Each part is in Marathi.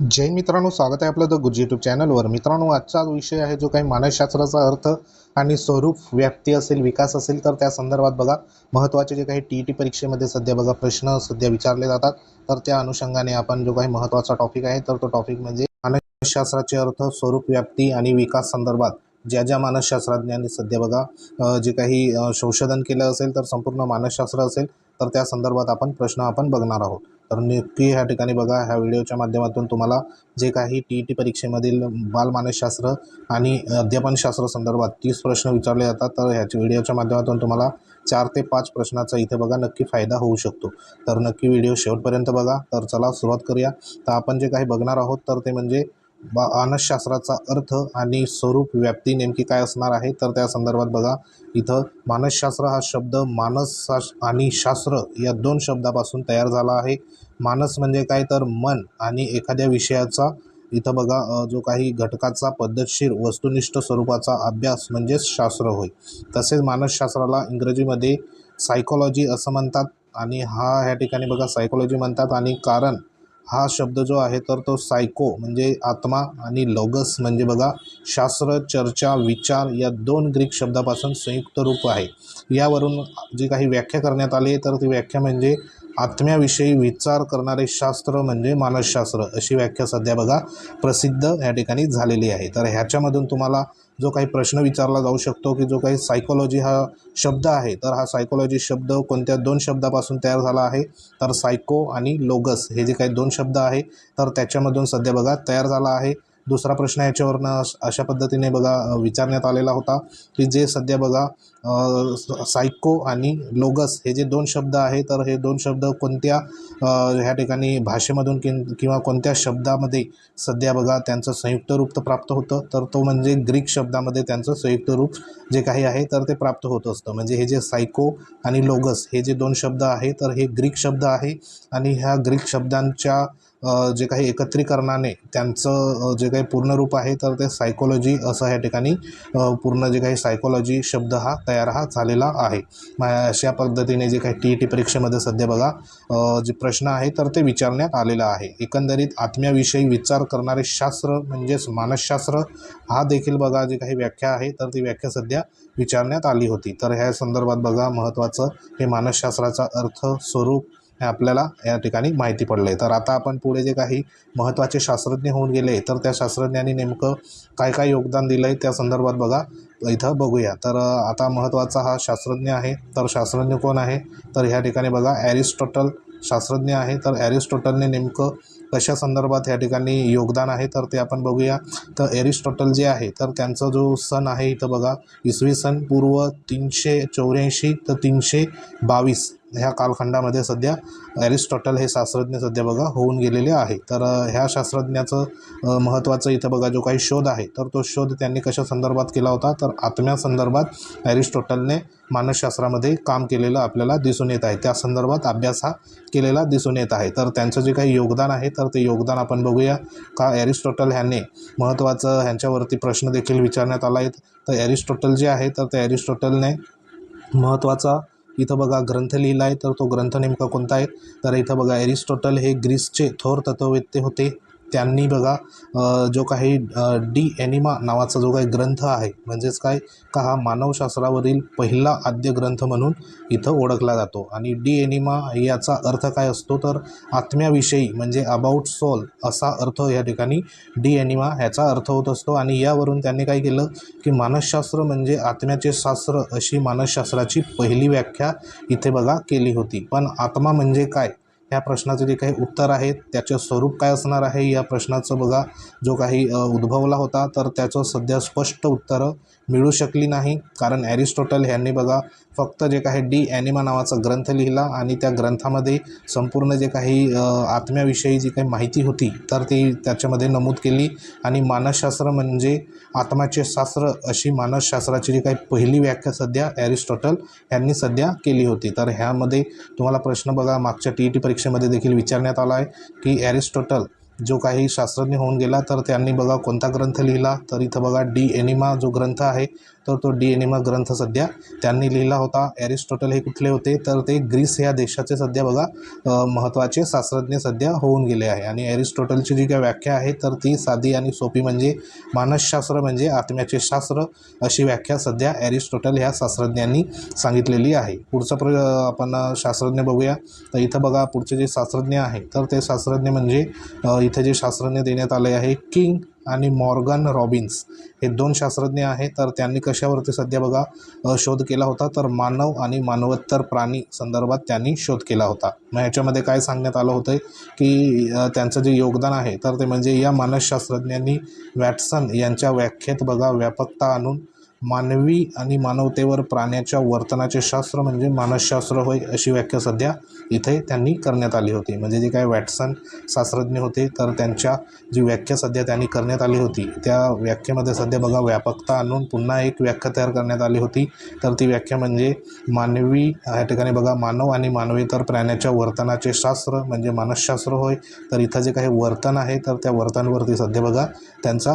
जय मित्रांनो स्वागत आहे आपलं द गुरुजी यूट्यूब चॅनलवर मित्रांनो आजचा विषय आहे जो काही मानसशास्त्राचा अर्थ आणि स्वरूप व्याप्ती असेल विकास असेल तर त्या संदर्भात बघा. महत्त्वाचे जे काही टी ई टी परीक्षेमध्ये सध्या बघा प्रश्न सध्या विचारले जातात. तर त्या अनुषंगाने आपण जो काही महत्त्वाचा टॉपिक आहे तर तो टॉपिक म्हणजे मानसशास्त्राचे अर्थ स्वरूप व्याप्ती आणि विकास संदर्भात. ज्या ज्या मानसशास्त्रज्ञांनी सध्या बघा जे काही संशोधन केलं असेल तर संपूर्ण मानसशास्त्र असेल तर त्या संदर्भात आपण प्रश्न आपण बघणार आहोत. तर नक्की ह्या ठिकाणी बघा ह्या व्हिडिओच्या माध्यमातून तुम्हाला जे काही टी ई टी परीक्षेमधील बालमानसशास्त्र आणि अध्यापनशास्त्र संदर्भात तीस प्रश्न विचारले जातात तर ह्याच्या व्हिडिओच्या माध्यमातून तुम्हाला चार ते पाच प्रश्नाचा इथे बघा नक्की फायदा होऊ शकतो. तर नक्की व्हिडिओ शेवटपर्यंत बघा. तर चला सुरुवात करूया. तर आपण जे काही बघणार आहोत तर ते म्हणजे बा मानसशास्त्राचा अर्थ आणि स्वरूप व्याप्ती नेमकी काय असणार आहे? तर त्या संदर्भात बघा. इथं मानसशास्त्र हा शब्द मानस शास- आणि शास्त्र या दोन शब्दापासून तयार झाला आहे. मानस म्हणजे काय? तर मन आणि एखाद्या विषयाचा इथं बघा जो काही घटकाचा पद्धतशीर वस्तुनिष्ठ स्वरूपाचा अभ्यास म्हणजेच शास्त्र होय. तसेच मानसशास्त्राला इंग्रजीमध्ये सायकोलॉजी असं म्हणतात आणि हा ह्या ठिकाणी बघा सायकोलॉजी म्हणतात आणि कारण हा शब्द जो आहे तर तो सायको म्हणजे आत्मा आणि लॉगस म्हणजे बघा शास्त्र चर्चा विचार या दोन ग्रीक शब्दापासून संयुक्त रूप आहे. यावरून जी काही व्याख्या करण्यात आली आहे तर ती व्याख्या म्हणजे आत्म्याविषयी विचार करणारे शास्त्र म्हणजे मानसशास्त्र अशी व्याख्या सध्या बघा प्रसिद्ध या ठिकाणी झालेली आहे. तर ह्याच्यामधून तुम्हाला जो काही प्रश्न विचारला जाऊ शकतो की जो काही सायकोलॉजी हा शब्द आहे तर हा सायकोलॉजी शब्द कोणत्या दोन शब्दापासून तयार झाला आहे? तर सायको आणि लोगस हे जे काही दोन शब्द आहे तर त्याच्यामधून सध्या बघा तयार झाला आहे. दुसरा प्रश्न याच्यावरनं अशा पद्धतीने बघा विचारण्यात आलेला होता की जे सध्या बघा सायको आणि लोगस हे जे दोन शब्द आहे तर हे दोन शब्द कोणत्या ह्या ठिकाणी भाषेमधून किं किंवा कोणत्या शब्दामध्ये सध्या बघा त्यांचं संयुक्त रूप तर प्राप्त होतं तर तो म्हणजे ग्रीक शब्दामध्ये त्यांचं संयुक्त रूप जे काही आहे तर ते प्राप्त होत असतं. म्हणजे हे जे सायको आणि लोगस हे जे दोन शब्द आहे तर हे ग्रीक शब्द आहे आणि ह्या ग्रीक शब्दांच्या जे काही एकत्रीकरणाने त्यांचं जे काही पूर्ण रूप आहे तर ते सायकोलॉजी असं ह्या ठिकाणी पूर्ण जे काही सायकोलॉजी शब्द हा तयार हा झालेला आहे. अशा पद्धतीने जे काही टी ई टी परीक्षेमध्ये सध्या बघा जे प्रश्न आहे तर ते विचारण्यात आलेलं आहे. एकंदरीत आत्म्याविषयी विचार करणारे शास्त्र म्हणजेच मानसशास्त्र हा देखील बघा जे काही व्याख्या आहे तर ती व्याख्या सध्या विचारण्यात आली होती. तर ह्या संदर्भात बघा महत्त्वाचं हे मानसशास्त्राचा अर्थ स्वरूप हे आपल्याला या ठिकाणी माहिती पडलं आहे तर आता आपण पुढे जे काही महत्त्वाचे शास्त्रज्ञ होऊन गेले तर त्या शास्त्रज्ञांनी नेमकं काय काय योगदान दिलं आहे त्या संदर्भात बघा इथं बघूया. तर आता महत्त्वाचा हा शास्त्रज्ञ आहे तर शास्त्रज्ञ कोण आहे? तर ह्या ठिकाणी बघा ॲरिस्टॉटल शास्त्रज्ञ आहे. तर ॲरिस्टॉटलने नेमकं कशा संदर्भात ह्या ठिकाणी योगदान आहे तर ते आपण बघूया. तर एरिस्टॉटल जे आहे तर त्यांचा जो सण आहे इथं बघा इसवी सन पूर्व तीनशे चौऱ्याऐंशी तर तीनशे बावीस ह्या कालखंडामध्ये सध्या ॲरिस्टॉटल हे शास्त्रज्ञ सध्या बघा होऊन गेलेले आहे. तर ह्या शास्त्रज्ञाचं महत्त्वाचं इथं बघा जो काही शोध आहे तर तो शोध त्यांनी कशा संदर्भात केला होता? तर आत्म्यासंदर्भात ॲरिस्टॉटलने मानसशास्त्रामध्ये काम केलेलं आपल्याला दिसून येत आहे. त्या संदर्भात अभ्यास हा केलेला दिसून येत आहे. तर त्यांचं जे काही योगदान आहे तर ते योगदान आपण बघूया. का ॲरिस्टॉटल ह्यांनी महत्त्वाचं ह्यांच्यावरती प्रश्न देखील विचारण्यात आला आहेत तर ॲरिस्टॉटल जे आहे तर त्या ॲरिस्टॉटलने महत्त्वाचा इथं बघा ग्रंथ लिहिला आहे तर तो ग्रंथ नेमका कोणता आहे? तर इथं बघा एरिस्टॉटल हे ग्रीसचे थोर तत्ववेत्ते होते. त्यांनी बघा जो काही डी एनिमा नावाचा जो काही ग्रंथ आहे म्हणजेच काय का हा मानवशास्त्रावरील पहिला आद्य ग्रंथ म्हणून इथं ओळखला जातो. आणि डी एनिमा याचा अर्थ काय असतो तर आत्म्याविषयी म्हणजे अबाउट सोल असा अर्थ या ठिकाणी डी एनिमा ह्याचा अर्थ होत असतो. आणि यावरून त्यांनी काय केलं की मानसशास्त्र म्हणजे आत्म्याचे शास्त्र अशी मानसशास्त्राची पहिली व्याख्या इथे बघा केली होती. पण आत्मा म्हणजे काय? ह्या प्रश्नाचे जे काही उत्तर आहेत त्याचं स्वरूप काय असणार आहे या प्रश्नाचं बघा. जो काही उद्भवला होता तर त्याचं सध्या स्पष्ट उत्तरं मिळू शकली नाही. कारण ॲरिस्टॉटल ह्यांनी बघा फक्त जे काही डी ॲनिमा नावाचा ग्रंथ लिहिला आणि त्या ग्रंथामध्ये संपूर्ण जे काही आत्म्याविषयी जी काही माहिती होती तर ती त्याच्यामध्ये नमूद केली. आणि मानसशास्त्र म्हणजे आत्माचे शास्त्र अशी मानसशास्त्राची जी काही पहिली व्याख्या सध्या ॲरिस्टॉटल यांनी सध्या केली होती. तर ह्यामध्ये तुम्हाला प्रश्न बघा मागच्या टी ई टी परीक्षेमध्ये देखील विचारण्यात आला आहे की ॲरिस्टॉटल जो काही शास्त्रज्ञ होऊन गेला तर त्यांनी बघा कोणता ग्रंथ लिहिला. तर इथं बघा डी एनिमा जो ग्रंथ आहे तर तो डी एनिमा ग्रंथ सध्या त्यांनी लिहिला होता. ॲरिस्टॉटल हे कुठले होते? तर ते ग्रीस ह्या देशाचे सध्या बघा महत्त्वाचे शास्त्रज्ञ सध्या होऊन गेले आहे. आणि ॲरिस्टॉटलची जी काय व्याख्या आहे तर ती साधी आणि सोपी म्हणजे मानसशास्त्र म्हणजे आत्म्याचे शास्त्र अशी व्याख्या सध्या ॲरिस्टॉटल ह्या शास्त्रज्ञांनी सांगितलेली आहे. पुढचं प्र आपण शास्त्रज्ञ बघूया. तर इथं बघा पुढचे जे शास्त्रज्ञ आहे तर ते शास्त्रज्ञ म्हणजे इथे जे शास्त्रज्ञ देण्यात आले आहे किंग आणि मॉर्गन रॉबिन्स हे दोन शास्त्रज्ञ आहेत. तर त्यांनी कशावरती सध्या बघा शोध केला होता? तर मानव आणि मानवोत्तर प्राणी संदर्भात त्यांनी शोध केला होता. मग ह्याच्यामध्ये काय सांगण्यात आलं होतं की त्यांचं जे योगदान आहे तर ते म्हणजे या मानसशास्त्रज्ञांनी वॅटसन यांच्या व्याख्येत बघा व्यापकता आणून मानवी आणि मानवतेवर प्राण्याच्या वर्तनाचे शास्त्र म्हणजे मानसशास्त्र होय अशी व्याख्या सध्या इथे त्यांनी करण्यात आली होती. म्हणजे जे काय वॅटसन शास्त्रज्ञ होते तर त्यांच्या जी व्याख्या सध्या त्यांनी करण्यात आली होती त्या व्याख्येमध्ये सध्या बघा व्यापकता आणून पुन्हा एक व्याख्या तयार करण्यात आली होती. तर ती व्याख्या म्हणजे मानवी या ठिकाणी बघा मानव आणि मानवेतर प्राण्याच्या वर्तनाचे शास्त्र म्हणजे मानसशास्त्र होय. तर इथं जे काही वर्तन आहे तर त्या वर्तनवरती सध्या बघा त्यांचा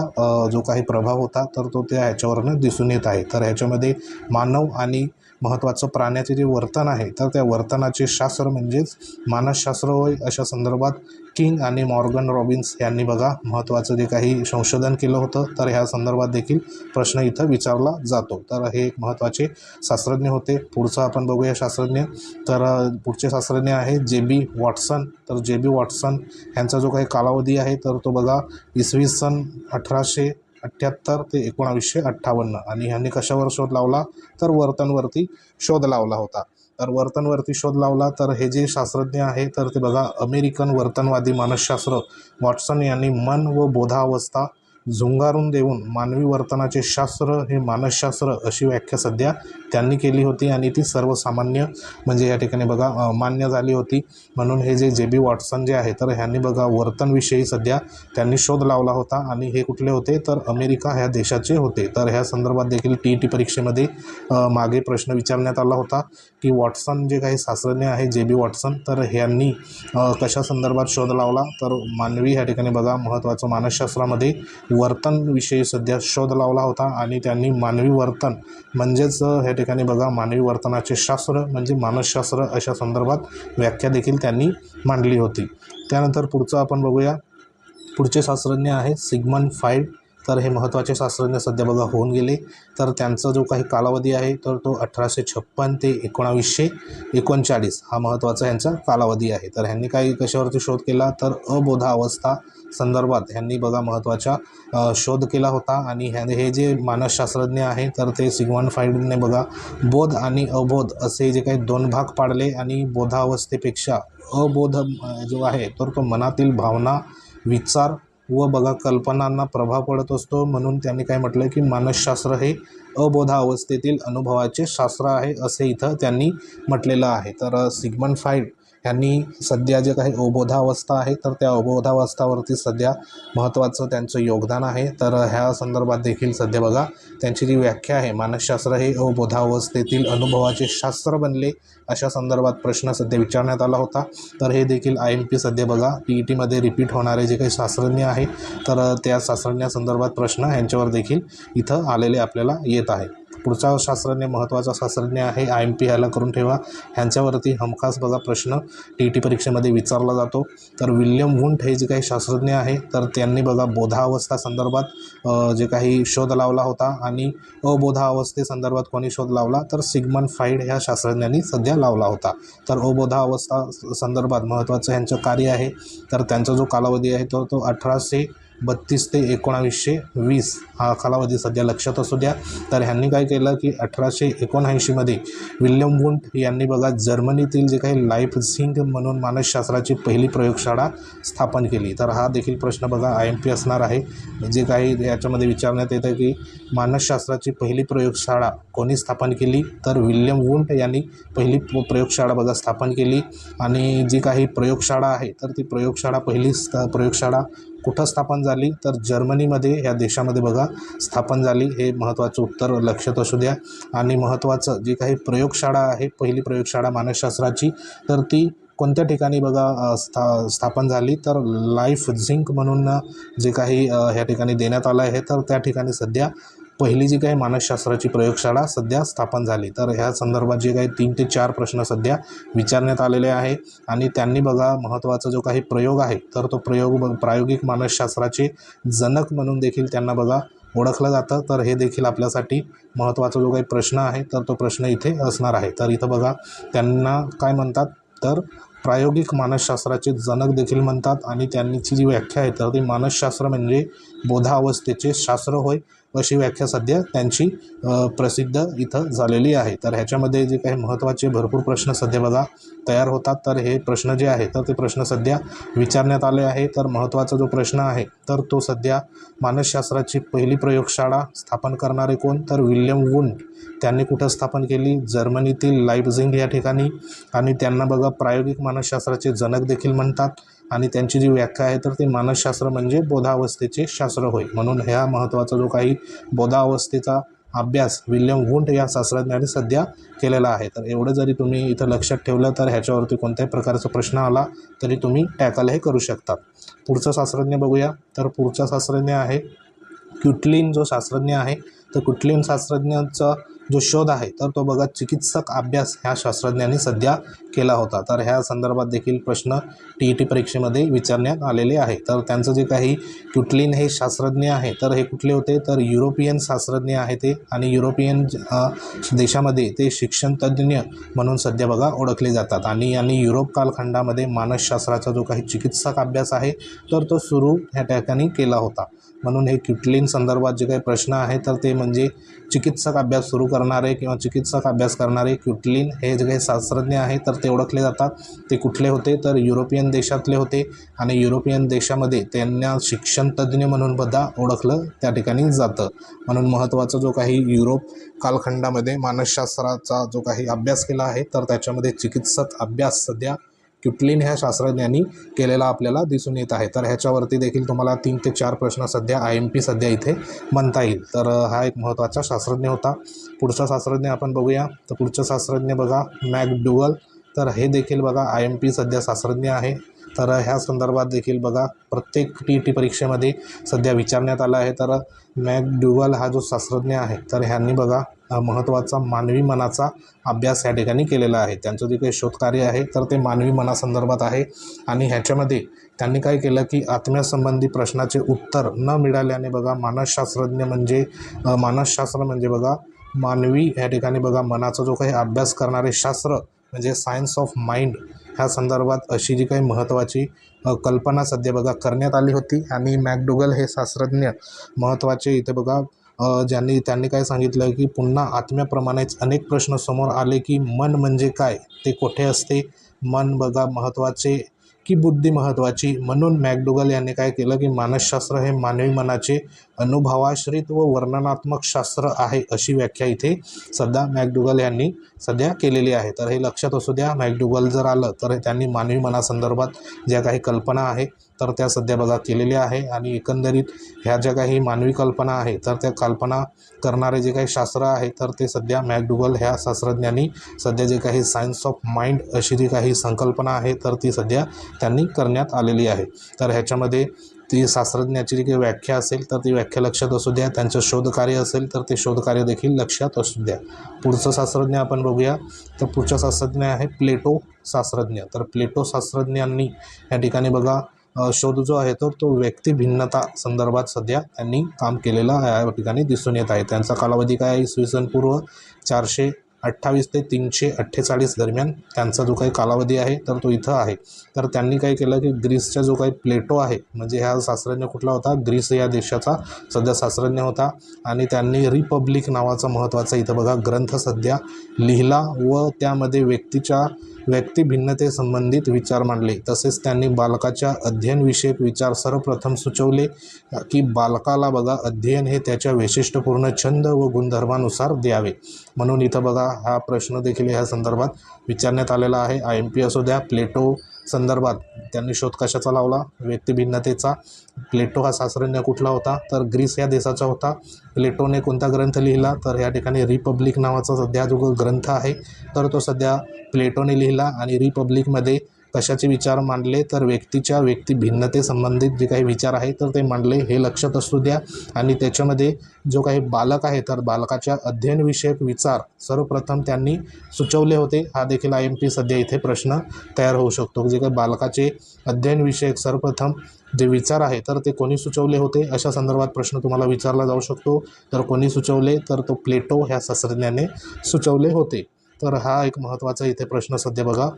जो काही प्रभाव होता तर तो त्या ह्याच्यावरनं दिसून येत आहे. तर ह्याच्यामध्ये मानव आणि महत्त्वाचं प्राण्याचे जे वर्तन आहे तर त्या वर्तनाचे शास्त्र म्हणजेच मानसशास्त्र होय. अशा संदर्भात किंग आणि मॉर्गन रॉबिन्स यांनी बघा महत्त्वाचं जे काही संशोधन केलं होतं तर ह्या संदर्भात देखील प्रश्न इथं विचारला जातो. तर हे एक महत्त्वाचे शास्त्रज्ञ होते. पुढचं आपण बघूया शास्त्रज्ञ. तर पुढचे शास्त्रज्ञ आहे जे बी वॉटसन. तर जे बी वॉटसन यांचा जो काही कालावधी आहे तर तो बघा इसवी सन अठराशे अठ्ठ्याहत्तर ते एकोणावीसशे अठ्ठावन्न. आणि ह्यांनी कशावर शोध लावला? तर वर्तनवरती शोध लावला होता. तर वर्तनवरती शोध लावला तर हे जे शास्त्रज्ञ आहे तर ते बघा अमेरिकन वर्तनवादी मानसशास्त्र. वॉटसन यांनी मन व बोधावस्था झुंगारून देऊन मानवी वर्तनाचे शास्त्र हे मानसशास्त्र अशी व्याख्या सध्या त्यांनी केली होती आणि ती सर्वसामान्य म्हणजे या ठिकाणी बघा मान्य झाली होती. म्हणून हे जे जे बी वॉटसन जे आहे तर ह्यांनी बघा वर्तनविषयी सध्या त्यांनी शोध लावला होता आणि हे कुठले होते? तर अमेरिका ह्या देशाचे होते. तर ह्या संदर्भात देखील टी ई टी परीक्षेमध्ये मागे प्रश्न विचारण्यात आला होता की वॉटसन जे काही शास्त्रज्ञ आहे जे बी वॉटसन तर ह्यांनी कशा संदर्भात शोध लावला? तर मानवी ह्या ठिकाणी बघा महत्त्वाचं मानसशास्त्रामध्ये वर्तनविषयी सध्या शोध लावला होता आणि त्यांनी मानवी वर्तन म्हणजेच ह्या ठिकाणी बघा मानवी वर्तनाचे शास्त्र म्हणजे मानसशास्त्र अशा संदर्भात व्याख्या देखील त्यांनी मांडली होती. त्यानंतर पुढचं आपण बघूया. पुढचे शास्त्रज्ञ आहे सिग्मन फाईड तर हे महत्त्वाचे शास्त्रज्ञ सध्या बघा होऊन गेले. तर त्यांचा जो काही कालावधी आहे तर तो अठराशे छप्पन ते एकोणावीसशे एकोणचाळीस हा महत्त्वाचा यांचा कालावधी आहे. तर ह्यांनी काही कशावरती शोध केला? तर अबोधावस्था संदर्भात ह्यांनी बघा महत्त्वाचा शोध केला होता. आणि ह्या हे जे मानसशास्त्रज्ञ आहे तर ते सिग्मंड फाईडने बघा बोध आणि अबोध असे जे काही दोन भाग पाडले आणि बोधावस्थेपेक्षा अबोध जो आहे तर तो मनातील भावना विचार व बघा कल्पनांना प्रभाव पडत असतो. म्हणून त्यांनी काय म्हटलं की मानसशास्त्र हे अबोधा अवस्थेतील अनुभवाचे शास्त्र आहे असे इथं त्यांनी म्हटलेलं आहे. तर सिग्मन फाईड ह्यांनी सध्या जे काही अबोधावस्था आहे तर त्या अबोधावस्थावरती सध्या महत्त्वाचं त्यांचं योगदान आहे. तर ह्या संदर्भात देखील सध्या बघा त्यांची जी व्याख्या आहे मानसशास्त्र हे अबोधावस्थेतील अनुभवाचे शास्त्र बनले अशा संदर्भात प्रश्न सध्या विचारण्यात आला होता. तर हे देखील आय एम पी सध्या बघा पी ई टीमध्ये रिपीट होणारे जे काही शास्त्रज्ञ आहे तर त्या शास्त्रज्ञासंदर्भात प्रश्न यांच्यावर देखील इथं आलेले आपल्याला येत आहे. पुढचा शास्त्रज्ञ महत्त्वाचा शास्त्रज्ञ आहे आय एम पी ह्याला करून ठेवा. ह्यांच्यावरती हमखास बघा प्रश्न टी ई टी परीक्षेमध्ये विचारला जातो. तर विल्यम वुंट हे जे काही शास्त्रज्ञ आहे तर त्यांनी बघा बोधावस्था संदर्भात जे काही शोध लावला होता आणि अबोधा अवस्थेसंदर्भात कोणी शोध लावला तर सिग्मन फाईड ह्या शास्त्रज्ञांनी सध्या लावला होता. तर अबोधा अवस्था संदर्भात महत्त्वाचं ह्यांचं कार्य आहे. तर त्यांचा जो कालावधी आहे तो तो अठराशे बत्तीस ते एकोणावीसशे वीस हा कालावधी सध्या लक्षात असू द्या. तर ह्यांनी काय केलं की अठराशे एकोणऐंशीमध्ये विल्यम वुंट यांनी बघा जर्मनीतील जे काही लाईफ झिंग म्हणून मानसशास्त्राची पहिली प्रयोगशाळा स्थापन केली. तर हा देखील प्रश्न बघा आय एम पी असणार आहे. जे काही याच्यामध्ये विचारण्यात येतं की मानसशास्त्राची पहिली प्रयोगशाळा कोणी स्थापन केली? तर विल्यम वुंट यांनी पहिली प्रयोगशाळा बघा स्थापन केली. आणि जी काही प्रयोगशाळा आहे तर ती प्रयोगशाळा पहिली प्रयोगशाळा कुठं स्थापन झाली? तर जर्मनीमध्ये ह्या देशामध्ये बघा स्थापन झाली. हे महत्त्वाचं उत्तर लक्षात असू द्या. आणि महत्त्वाचं जी काही प्रयोगशाळा आहे पहिली प्रयोगशाळा मानसशास्त्राची तर ती कोणत्या ठिकाणी बघा स्था स्थापन झाली? तर लाईफ झिंक म्हणून जे काही ह्या ठिकाणी देण्यात आलं आहे. तर त्या ठिकाणी सध्या पहिली जी काही मानसशास्त्राची प्रयोगशाळा सध्या स्थापन झाली तर ह्या संदर्भात जे काही तीन ते चार प्रश्न सध्या विचारण्यात आलेले आहे. आणि त्यांनी बघा महत्त्वाचा जो काही प्रयोग आहे तर तो प्रयोग प्रायोगिक मानसशास्त्राचे जनक म्हणून देखील त्यांना बघा ओळखलं जातं. तर हे देखील आपल्यासाठी महत्त्वाचा जो काही प्रश्न आहे तर तो प्रश्न इथे असणार आहे. तर इथं बघा त्यांना काय म्हणतात तर प्रायोगिक मानसशास्त्राचे जनक देखील म्हणतात. आणि त्यांची जी व्याख्या आहे तर ती मानसशास्त्र म्हणजे बोधावस्थेचे शास्त्र होय. अशी व्याख्या सध्या त्यांची प्रसिद्ध इथं झालेली आहे. तर ह्याच्यामध्ये जे काही महत्त्वाचे भरपूर प्रश्न सध्या बघा तयार होतात. तर हे प्रश्न जे आहे तर ते प्रश्न सध्या विचारण्यात आले आहे. तर महत्त्वाचा जो प्रश्न आहे तर तो सध्या मानसशास्त्राची पहिली प्रयोगशाळा स्थापन करणारे कोण? तर विल्यम वुंड त्यांनी कुठं स्थापन केली? जर्मनीतील लाईपझिंग या ठिकाणी. आणि त्यांना बघा प्रायोगिक मानसशास्त्राचे जनक देखील म्हणतात. आणि त्यांची जी व्याख्या आहे तर ते मानसशास्त्र म्हणजे बोधावस्थेचे शास्त्र होय. म्हणून ह्या महत्त्वाचा जो काही बोधावस्थेचा अभ्यास विल्यम वुंट या शास्त्रज्ञाने सध्या केलेला आहे. तर एवढं जरी तुम्ही इथं लक्षात ठेवलं तर ह्याच्यावरती कोणत्याही प्रकारचा प्रश्न आला तरी तुम्ही टॅकल हे करू शकता. पुढचा शास्त्रज्ञ बघूया. तर पुढचा शास्त्रज्ञ आहे क्युटलिन जो शास्त्रज्ञ आहे तर कुटलिन शास्त्रज्ञाचा जो शोध आहे तर तो बघा चिकित्सक अभ्यास ह्या शास्त्रज्ञांनी सध्या केला होता. तर ह्या संदर्भात देखील प्रश्न टी ई टी परीक्षेमध्ये विचारण्यात आलेले आहे तर त्यांचं जे काही क्युटलिन हे शास्त्रज्ञ आहे तर हे कुठले होते? तर युरोपियन शास्त्रज्ञ आहे ते आणि युरोपियन देशामध्ये ते शिक्षणतज्ज्ञ म्हणून सध्या बघा ओळखले जातात. आणि यांनी युरोप कालखंडामध्ये मानसशास्त्राचा जो काही चिकित्सक अभ्यास आहे तर तो सुरू ह्या ठिकाणी केला होता. म्हणून हे क्युटलिन संदर्भात जे काही प्रश्न आहे तर ते म्हणजे चिकित्सक अभ्यास सुरू करणारे किंवा चिकित्सक अभ्यास करणारे क्युटलिन हे जे काही शास्त्रज्ञ आहे तर ते ओळखले जातात. ते कुठले होते? तर युरोपियन देशातले होते आणि युरोपियन देशामध्ये त्यांना शिक्षणतज्ज्ञ म्हणून सुद्धा ओळखलं त्या ठिकाणी जातं. म्हणून महत्त्वाचा जो काही युरोप कालखंडामध्ये मानसशास्त्राचा जो काही अभ्यास केला आहे तर त्याच्यामध्ये चिकित्सक अभ्यास सध्या क्युटलिन ह्या शास्त्रज्ञांनी केलेला आपल्याला दिसून येत आहे. तर ह्याच्यावरती देखील तुम्हाला तीन ते चार प्रश्न सध्या आय एम पी सध्या इथे म्हणता येईल. तर हा एक महत्त्वाचा शास्त्रज्ञ होता. पुढचा शास्त्रज्ञ आपण बघूया. तर पुढचा शास्त्रज्ञ बघा मॅकडुगल तर हे देखील बघा आय एम पी सध्या शास्त्रज्ञ आहे. तर ह्या संदर्भात देखील बघा प्रत्येक टी ई टी परीक्षेमध्ये सध्या विचारण्यात आलं आहे. तर मॅकडुगल हा जो शास्त्रज्ञ आहे तर ह्यांनी बघा महत्त्वाचा मानवी मनाचा अभ्यास या ठिकाणी केलेला आहे. त्यांचं जे काही शोधकार्य आहे तर ते मानवी मनासंदर्भात आहे. आणि ह्याच्यामध्ये त्यांनी काय केलं की आत्म्यासंबंधी प्रश्नाचे उत्तर न मिळाल्याने बघा मानसशास्त्रज्ञ म्हणजे मानसशास्त्र म्हणजे बघा मानवी ह्या ठिकाणी बघा मनाचा जो काही अभ्यास करणारे शास्त्र म्हणजे सायन्स ऑफ माइंड ह्या संदर्भात अशी जी काही महत्त्वाची कल्पना सध्या बघा करण्यात आली होती. आणि मॅकडुगल हे शास्त्रज्ञ महत्त्वाचे इथे बघा ज्यांनी त्यांनी काय सांगितलं की पुन्हा आत्म्याप्रमाणेच अनेक प्रश्न समोर आले की मन म्हणजे काय? ते कोठे असते? मन बघा महत्त्वाचे की बुद्धी महत्त्वाची म्हणून मॅकडुगल यांनी काय केलं की मानसशास्त्र हे मानवी मनाचे अनुभवाश्रित व वर्णनात्मक शास्त्र आहे अशी व्याख्या इथे सध्या मॅकडुगल यांनी सध्या केलेली आहे. तर हे लक्षात असू द्या मॅकडुगल जर आलं तर त्यांनी मानवी मनासंदर्भात ज्या काही कल्पना आहे तर त्या सध्या बघा केलेल्या आहे आणि एकंदरीत ह्या ज्या काही मानवी कल्पना आहे तर त्या कल्पना करणारे जे काही शास्त्र आहे तर ते सध्या मॅकडुगल ह्या शास्त्रज्ञांनी सध्या जे काही सायन्स ऑफ माइंड अशी जी काही संकल्पना आहे तर ती सध्या त्यांनी करण्यात आलेली आहे. तर ह्याच्यामध्ये ती शास्त्रज्ञाची जी काही व्याख्या असेल तर ती व्याख्या लक्षात असू द्या. त्यांचं शोधकार्य असेल तर ते शोधकार्य देखील लक्षात असू द्या. पुढचं शास्त्रज्ञ आपण बघूया. तर पुढचा शास्त्रज्ञ आहे प्लेटो शास्त्रज्ञ. तर प्लेटो शास्त्रज्ञांनी या ठिकाणी बघा शोध जो आहे तर तो व्यक्ती भिन्नता संदर्भात सध्या त्यांनी काम केलेला या ठिकाणी दिसून येत आहे. त्यांचा कालावधी काय आहे? इसवी सन पूर्व चारशे अठ्ठावीस ते तीनशे अठ्ठेचाळीस दरम्यान त्यांचा जो काही कालावधी आहे तर तो इथं आहे. तर त्यांनी काय केलं की ग्रीसचा जो काही प्लेटो आहे म्हणजे हा शास्त्रज्ञ कुठला होता? ग्रीस या देशाचा सध्या शास्त्रज्ञ होता. आणि त्यांनी रिपब्लिक नावाचा महत्त्वाचा इथं बघा ग्रंथ सध्या लिहिला व त्यामध्ये व्यक्तीच्या व्यक्ती भिन्नतेसंबंधित विचार मांडले. तसेच त्यांनी बालकाच्या अध्ययनविषयक विचार सर्वप्रथम सुचवले की बालकाला बघा अध्ययन हे त्याच्या वैशिष्ट्यपूर्ण छंद व गुणधर्मानुसार द्यावे. म्हणून इथं बघा हा प्रश्न देखील ह्या संदर्भात विचारण्यात आलेला आहे. आय एम पी असू द्या प्लेटो संदर्भात त्यांनी शोध कशाचा लावला? व्यक्तिभिन्नतेचा प्लेटो हा शास्त्रज्ञ कुठला होता? तर ग्रीस या देशाचा होता. प्लेटोने कोणता ग्रंथ लिहिला? तर या ठिकाणी रिपब्लिक नावाचा सध्या जो ग्रंथ आहे तर तो सध्या प्लेटोने लिहिला आणि रिपब्लिकमध्ये कशाचे विचार मांडले तर व्यक्तीच्या व्यक्ती भिन्नतेसंबंधित जे काही विचार आहे तर ते मांडले हे लक्षात असू द्या. आणि त्याच्यामध्ये जो काही बालक आहे तर बालकाच्या अध्ययनविषयक विचार सर्वप्रथम त्यांनी सुचवले होते. हा देखील आय एम पी सध्या इथे प्रश्न तयार होऊ शकतो. जे काही बालकाचे अध्ययनविषयक सर्वप्रथम जे विचार आहे तर ते कोणी सुचवले होते? अशा संदर्भात प्रश्न तुम्हाला विचारला जाऊ शकतो. तर कोणी सुचवले तर तो प्लेटो ह्या शास्त्रज्ञाने सुचवले होते. तर हा एक महत्त्वाचा इथे प्रश्न सध्या बघा.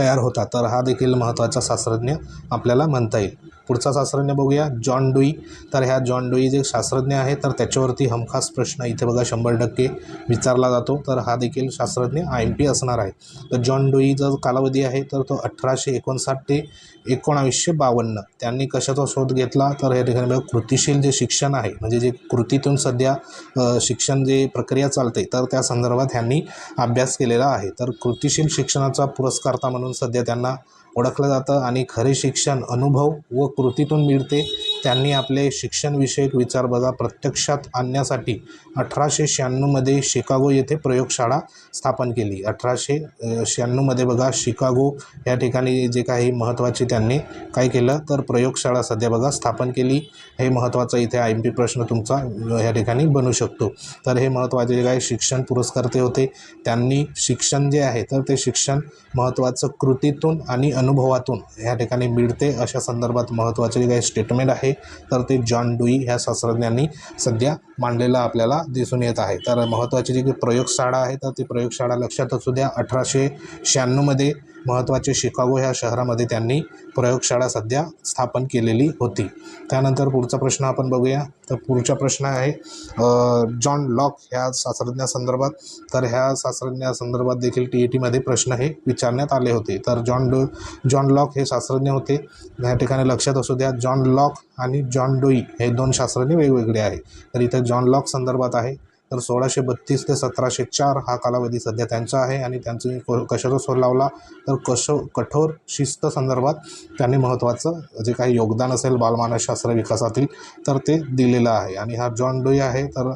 तयार होता तर हा देखील महत्त्वाचा शास्त्रज्ञ आपल्याला म्हणता येईल. पुढचा शास्त्रज्ञ बघूया. John Dewey. तर ह्या जॉन डुई जे शास्त्रज्ञ आहे तर त्याच्यावरती हमखास प्रश्न इथे बघा शंभर टक्के विचारला जातो. तर हा देखील शास्त्रज्ञ आय एम पी असणार आहे. तर जॉन डुई कालावधी आहे तर तो अठराशे एकोणसाठ ते एकोणावीसशे बावन्न. त्यांनी कशाचा शोध घेतला? तर या ठिकाणी बघा कृतिशील जे शिक्षण आहे म्हणजे जे कृतीतून सध्या शिक्षण जे प्रक्रिया चालते तर त्या संदर्भात ह्यांनी अभ्यास केलेला आहे. तर कृतिशील शिक्षणाचा पुरस्कारता म्हणून सध्या त्यांना ओळखलं जातं आणि खरे शिक्षण अनुभव व कृतीतून मिळते. त्यांनी आपले शिक्षणविषयक विचार बघा प्रत्यक्षात आणण्यासाठी अठराशे शहाण्णवमध्ये शिकागो येथे प्रयोगशाळा स्थापन केली. अठराशे शहाण्णवमध्ये बघा शिकागो या ठिकाणी जे काही महत्त्वाचे त्यांनी काय केलं तर प्रयोगशाळा सध्या बघा स्थापन केली. हे महत्त्वाचं इथे आय एम पी प्रश्न तुमचा या ठिकाणी बनू शकतो. तर हे महत्त्वाचे जे काही शिक्षण पुरस्कर्ते होते त्यांनी शिक्षण जे आहे तर ते शिक्षण महत्त्वाचं कृतीतून आणि अनुभवातून ह्या ठिकाणी मिळते. अशा संदर्भात महत्त्वाचे जे काही स्टेटमेंट आहे. तर ते जॉन डुई ह्या शास्त्रज्ञांनी सध्या मांडलेलं आपल्याला दिसून येत आहे. तर महत्त्वाची जी काही प्रयोगशाळा आहे तर ती प्रयोगशाळा लक्षात असू द्या. अठराशे शहाण्णवमध्ये महत्त्वाचे शिकागो ह्या शहरामध्ये त्यांनी प्रयोगशाळा सध्या स्थापन केलेली होती. त्यानंतर पुढचा प्रश्न आपण बघूया. तर पुढचा प्रश्न आहे जॉन लॉक ह्या शास्त्रज्ञासंदर्भात तर ह्या शास्त्रज्ञासंदर्भात देखील टी ई टीमध्ये प्रश्न हे विचारण्यात आले होते. तर जॉन डो जॉन लॉक हे शास्त्रज्ञ होते. या ठिकाणी लक्षात असू द्या जॉन लॉक आणि जॉन डोई हे दोन शास्त्रज्ञ वेगवेगळे आहे तर इथं जॉन लॉक संदर्भात आहे. तर सोळाशे बत्तीस ते सतराशे चार हा कालावधी सध्या त्यांचा आहे आणि त्यांचं कशाचा शोध लावला? तर कशो कठोर शिस्त संदर्भात त्यांनी महत्त्वाचं जे काही योगदान असेल बालमानसशास्त्र विकासातील तर ते दिलेलं आहे. आणि हा जॉन डोई आहे तर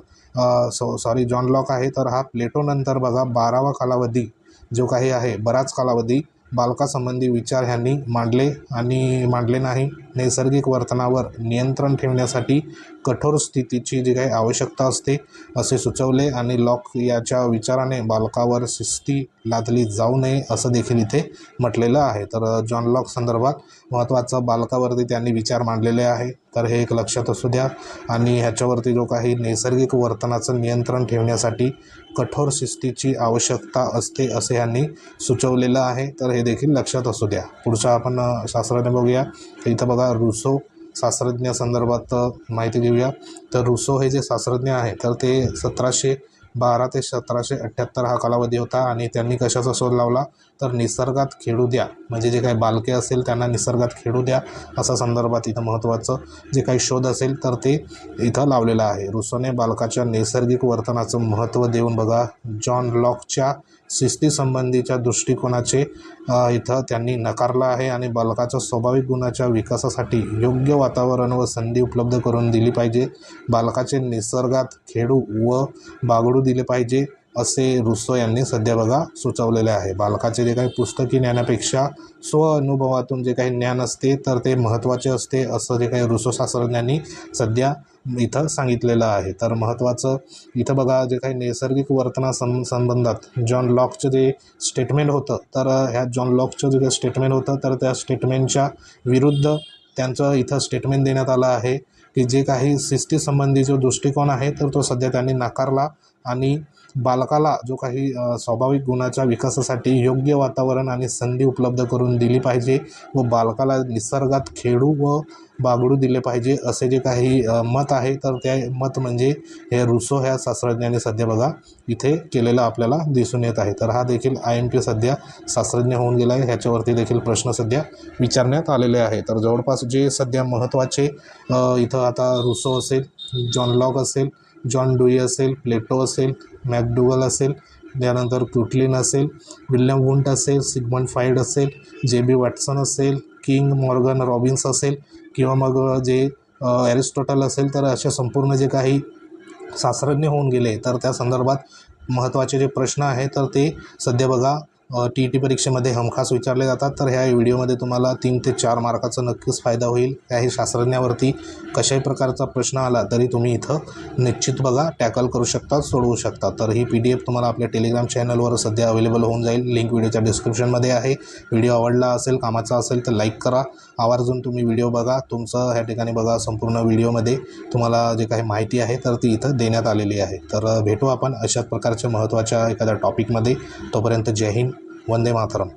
सॉ सॉरी जॉन लॉक आहे तर हा प्लेटोनंतर बघा बारावा कालावधी जो काही आहे बराच कालावधी बालकासंबंधी विचार ह्यांनी मांडले आणि मांडले नाही. नैसर्गिक वर्तनावर नियंत्रण ठेवण्यासाठी कठोर स्थितीची जी काही आवश्यकता असते असे सुचवले आणि लॉक याच्या विचाराने बालकावर शिस्ती लादली जाऊ नये असं देखील इथे म्हटलेलं आहे. तर जॉन लॉक संदर्भात महत्त्वाचं बालकावरती त्यांनी विचार मांडलेले आहे. तर हे एक लक्षात असू द्या. आणि ह्याच्यावरती जो काही नैसर्गिक वर्तनाचं नियंत्रण ठेवण्यासाठी कठोर शिस्तीची आवश्यकता असते असे यांनी सुचवलेलं आहे. तर हे देखील लक्षात असू द्या. पुढचं आपण शास्त्रज्ञ बघूया. तर इथं बघा रुसो शास्त्रज्ञ संदर्भात माहिती घेऊया. तर रुसो हे जे शास्त्रज्ञ आहे तर ते सतराशे बारा ते सतराशे अठ्ठ्याहत्तर हा कालावधी होता आणि त्यांनी कशाचा शोध लावला? तर निसर्गात खेळू द्या. म्हणजे जे काही बालके असेल त्यांना निसर्गात खेळू द्या असा संदर्भात इथं महत्त्वाचं जे काही शोध असेल तर ते इथं लावलेलं आहे. रुसोने बालकाच्या नैसर्गिक वर्तनाचं महत्त्व देऊन बघा जॉन लॉकच्या शिस्तीसंबंधीच्या दृष्टिकोनाचे इथं त्यांनी नकारला आहे आणि बालकाच्या स्वाभाविक गुणाच्या विकासासाठी योग्य वातावरण व संधी उपलब्ध करून दिली पाहिजे. बालकाचे निसर्गात खेळू व बागडू दिले पाहिजे. असे रुसो यांनी सध्या बघा सुचवलेले आहे. बालकाचे जे काही पुस्तकी ज्ञानापेक्षा स्वअनुभवातून जे काही ज्ञान असते तर ते महत्त्वाचे असते असं जे काही रुसो शास्त्रज्ञांनी सध्या इथं सांगितलेलं आहे. तर महत्त्वाचं इथं बघा जे काही नैसर्गिक वर्तना सं संबंधात जॉन लॉकचं जे स्टेटमेंट होतं तर ह्या जॉन लॉकचं जे काही स्टेटमेंट होतं तर त्या स्टेटमेंटच्या विरुद्ध त्यांचं इथं स्टेटमेंट देण्यात आलं आहे की जे काही शिस्तीसंबंधी जो दृष्टिकोन आहे तर तो सध्या त्यांनी नाकारला आणि बालकाला जो काही स्वाभाविक गुणाच्या विकासासाठी योग्य वातावरण आणि संधी उपलब्ध करून दिली पाहिजे व बालकाला निसर्गात खेळू व बागडू दिले पाहिजे असे जे काही मत आहे तर ते मत म्हणजे हे रुसो ह्या शास्त्रज्ञाने सध्या बघा इथे केलेलं आपल्याला दिसून येत आहे. तर हा देखील आय एम पी सध्या शास्त्रज्ञ होऊन गेला आहे. ह्याच्यावरती देखील प्रश्न सध्या विचारण्यात आलेले आहे. तर जवळपास जे सध्या महत्त्वाचे इथं आता रुसो असेल जॉन लॉक असेल जॉन डुई असेल प्लेटो असेल मॅकडुगल असेल त्यानंतर क्रुटलिन असेल विल्यम वुंट असेल सिगमंड फाईड असेल जे बी वॅटसन असेल किंग मॉर्गन रॉबिन्स असेल किंवा मग जे ॲरिस्टॉटल असेल तर अशा संपूर्ण जे काही शास्त्रज्ञ होऊन गेले तर त्या संदर्भात महत्त्वाचे जे प्रश्न आहे तर ते सध्या बघा टी ई टी परीक्षेमध्ये हमखास विचारले जातात. तर ह्या व्हिडिओमध्ये तुम्हाला तीन ते चार मार्काचा नक्कीच फायदा होईल. काही शास्त्रज्ञावरती कशाही प्रकारचा प्रश्न आला तरी तुम्ही इथं निश्चित बघा टॅकल करू शकता सोडवू शकता. तर ही पी डी एफ तुम्हाला आपल्या टेलिग्राम चॅनलवर सध्या अवेलेबल होऊन जाईल. लिंक व्हिडिओच्या डिस्क्रिप्शनमध्ये आहे. व्हिडिओ आवडला असेल कामाचा असेल तर लाईक करा. आवर्जून तुम्ही व्हिडिओ बघा तुमचं ह्या ठिकाणी बघा संपूर्ण व्हिडिओमध्ये तुम्हाला जे काही माहिती आहे तर ती इथं देण्यात आलेली आहे. तर भेटू आपण अशाच प्रकारच्या महत्त्वाच्या एखाद्या टॉपिकमध्ये तोपर्यंत जय हिंद वंदे मातरम.